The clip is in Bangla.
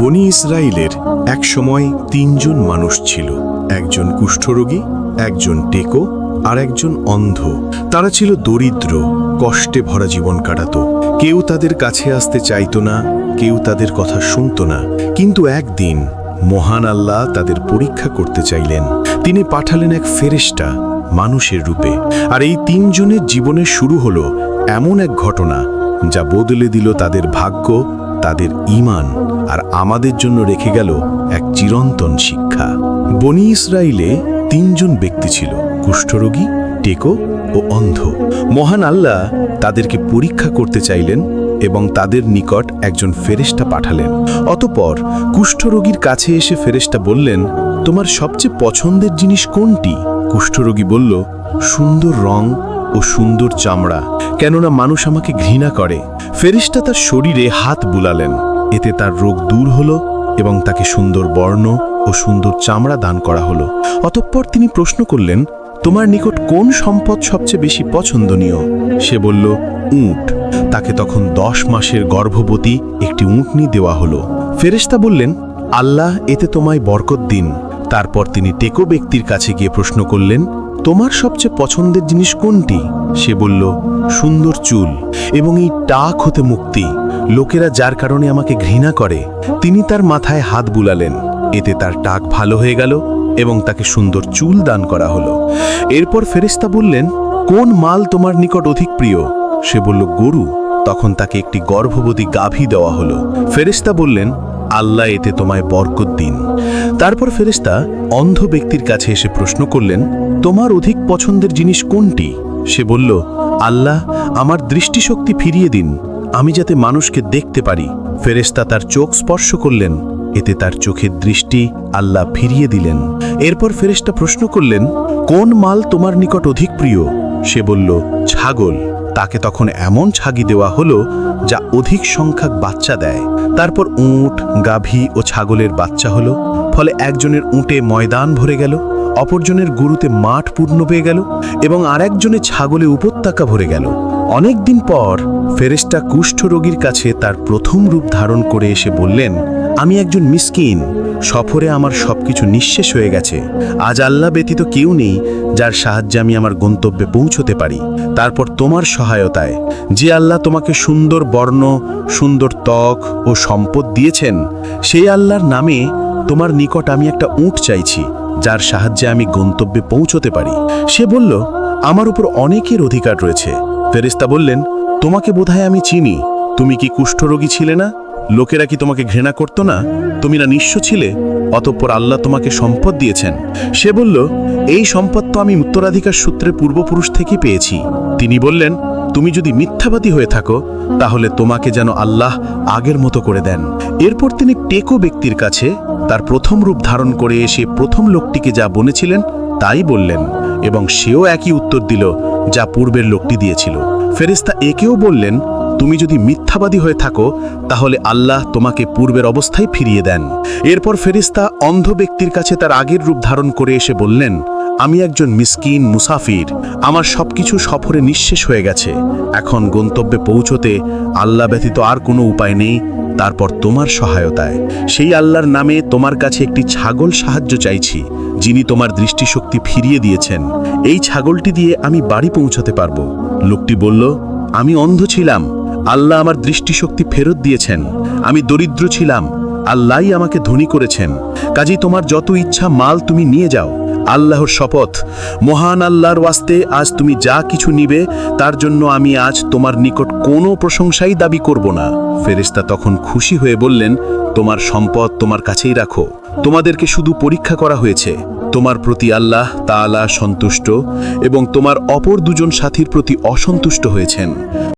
বনি ইসরায়েলের এক সময় তিনজন মানুষ ছিল। একজন কুষ্ঠরোগী, একজন টেকো আর একজন অন্ধ। তারা ছিল দরিদ্র, কষ্টে ভরা জীবন কাটাতো। কেউ তাদের কাছে আসতে চাইতো না, কেউ তাদের কথা শুনতো না। কিন্তু একদিন মহান আল্লাহ তাদের পরীক্ষা করতে চাইলেন। তিনি পাঠালেন এক ফেরেশতা মানুষের রূপে। আর এই তিনজনের জীবনে শুরু হলো এমন এক ঘটনা যা বদলে দিল তাদের ভাগ্য তাদের ইমান আর আমাদের জন্য রেখে গেল এক চিরন্তন শিক্ষা। বনি ইসরায়েলে তিনজন ব্যক্তি ছিল, কুষ্ঠরোগী, টেকো ও অন্ধ। মহান আল্লাহ তাদেরকে পরীক্ষা করতে চাইলেন এবং তাদের নিকট একজন ফেরেশতা পাঠালেন। অতপর কুষ্ঠরোগীর কাছে এসে ফেরেশতা বললেন, তোমার সবচেয়ে পছন্দের জিনিস কোনটি? কুষ্ঠরোগী বলল, সুন্দর রং ও সুন্দর চামড়া। কেননা মানুষ আমাকে ঘৃণা করে। ফেরিস্তা তার শরীরে হাত বুলালেন। এতে তার রোগ দূর হলো এবং তাকে সুন্দর বর্ণ ও সুন্দর চামড়া দান করা হলো। অতঃপর তিনি প্রশ্ন করলেন, তোমার নিকট কোন সম্পদ সবচেয়ে বেশি পছন্দনীয়? সে বলল, উট। তাকে তখন দশ মাসের গর্ভবতী একটি উঁটনি দেওয়া হলো। ফেরেশতা বললেন, আল্লাহ, এতে তোমায় বরকত দিন। তারপর তিনি টেকো ব্যক্তির কাছে গিয়ে প্রশ্ন করলেন তোমার সবচেয়ে পছন্দের জিনিস কোনটি? সে বলল, সুন্দর চুল এবং এই টাক হতে মুক্তি। লোকেরা যার কারণে আমাকে ঘৃণা করে, তিনি তার মাথায় হাত বুলালেন। এতে তার টাক ভালো হয়ে গেল এবং তাকে সুন্দর চুল দান করা হলো। এরপর ফেরেশতা বললেন, কোন মাল তোমার নিকট অধিক প্রিয়? সে বলল, গরু। তখন তাকে একটি গর্ভবতী গাভী দেওয়া হলো। ফেরেশতা বললেন আল্লাহ এতে তোমায় বরকত দিন। তারপর ফেরেশতা অন্ধ ব্যক্তির কাছে এসে প্রশ্ন করলেন, তোমার অধিক পছন্দের জিনিস কোনটি? সে বলল, আল্লাহ আমার দৃষ্টিশক্তি ফিরিয়ে দিন, আমি যাতে মানুষকে দেখতে পারি। ফেরেশতা তার চোখ স্পর্শ করলেন, এতে তার চোখের দৃষ্টি আল্লাহ ফিরিয়ে দিলেন। এরপর ফেরেশতা প্রশ্ন করলেন, কোন মাল তোমার নিকট অধিক প্রিয়? সে বলল, ছাগল। তাকে তখন এমন ছাগি দেওয়া হলো যা অধিক সংখ্যক বাচ্চা দেয়। তারপর উট, গাভী ও ছাগলের বাচ্চা হলো, ফলে একজনের উঁটে ময়দান ভরে গেল, অপরজনের গুরুতে মাঠ পূর্ণ পেয়ে গেল এবং আরেকজনের ছাগলে উপত্যকা ভরে গেল। অনেকদিন পর ফেরেস্টা কুষ্ঠ রোগীর কাছে তার প্রথম রূপ ধারণ করে এসে বললেন আমি একজন মিসকিন, সফরে আমার সবকিছু নিঃশেষ হয়ে গেছে। আজ আল্লাহ ব্যতীত কেউ নেই যার সাহায্যে আমি আমার গন্তব্যে পৌঁছতে পারি। তারপর তোমার সহায়তায়, যে আল্লাহ তোমাকে সুন্দর বর্ণ, সুন্দর ত্বক ও সম্পদ দিয়েছেন, সেই আল্লাহর নামে তোমার নিকট আমি একটা উঁট চাইছি, যার সাহায্যে আমি গন্তব্যে পৌঁছতে পারি। সে বলল, আমার উপর অনেকের অধিকার রয়েছে। ফেরেস্তা বললেন, তোমাকে বোধহয় আমি চিনি। তুমি কি কুষ্ঠরোগী ছিলে না? লোকেরা কি তোমাকে ঘৃণা করতো না? তুমি না নিঃস্ব ছিলে? অতঃপর আল্লাহ তোমাকে সম্পদ দিয়েছেন। সে বলল, এই সম্পদ তো আমি উত্তরাধিকার সূত্রে পূর্বপুরুষ থেকে পেয়েছি। তিনি বললেন, তুমি যদি মিথ্যাবাদী হয়ে থাকো, তাহলে তোমাকে যেন আল্লাহ আগের মতো করে দেন। এরপর তিনি টেকো ব্যক্তির কাছে তার প্রথম রূপ ধারণ করে এসে প্রথম লোকটিকে যা বনেছিলেন তাই বললেন এবং সেও একই উত্তর দিল যা পূর্বের লোকটি দিয়েছিল। ফেরেস্তা একেও বললেন তুমি যদি মিথ্যাবাদী হয়ে থাকো, তাহলে আল্লাহ তোমাকে পূর্বের অবস্থায় ফিরিয়ে দেন। এরপর ফেরিস্তা অন্ধ ব্যক্তির কাছে তার আগের রূপ ধারণ করে এসে বললেন, আমি একজন মিসকিন মুসাফির। আমার সবকিছু সফরে নিঃশেষ হয়ে গেছে। এখন গন্তব্যে পৌঁছতে আল্লাহ ব্যতীত আর কোনো উপায় নেই। তারপর তোমার সহায়তায়। সেই আল্লাহর নামে তোমার কাছে একটি ছাগল সাহায্য চাইছি, যিনি তোমার দৃষ্টিশক্তি ফিরিয়ে দিয়েছেন। এই ছাগলটি দিয়ে আমি বাড়ি পৌঁছাতে পারব। লোকটি বলল, আমি অন্ধ ছিলাম। আল্লাহ আমার দৃষ্টিশক্তি ফেরত দিয়েছেন। আমি দরিদ্র ছিলাম। আল্লাহই আমাকে ধনী করেছেন। কাজেই তোমার যত ইচ্ছা মাল তুমি নিয়ে যাও। আল্লাহর শপথ। মহান আল্লাহর ওয়াস্তে আজ তুমি যা কিছু নিবে, তার জন্য আমি আজ তোমার নিকট কোনো প্রশংসাই দাবি করব না। ফেরেশতা তখন খুশি হয়ে বললেন, তোমার সম্পদ তোমার কাছেই রাখো। তোমাদেরকে শুধু পরীক্ষা করা হয়েছে। তোমার প্রতি আল্লাহ তাআলা সন্তুষ্ট এবং তোমার অপর দুজন সাথীর প্রতি অসন্তুষ্ট হয়েছেন।